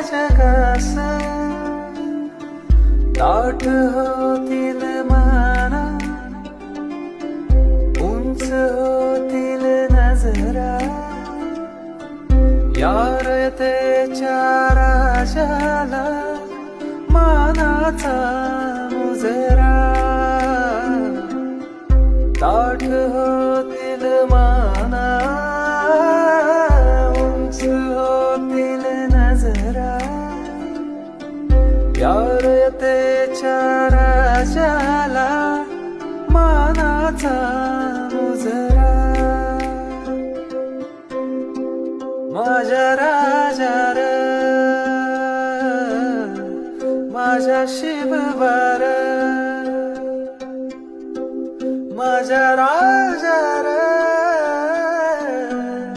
जगासा ताठ होतील माना. उंच होतील नजरा. यार त्याच्या राजाला मानाचा मुजरा. ताठ होतील माना. उंच होतील यार ते राजाला मानाचा मुजरा माझ्या राजार माझ्या शिवबार माझ्या राजारा.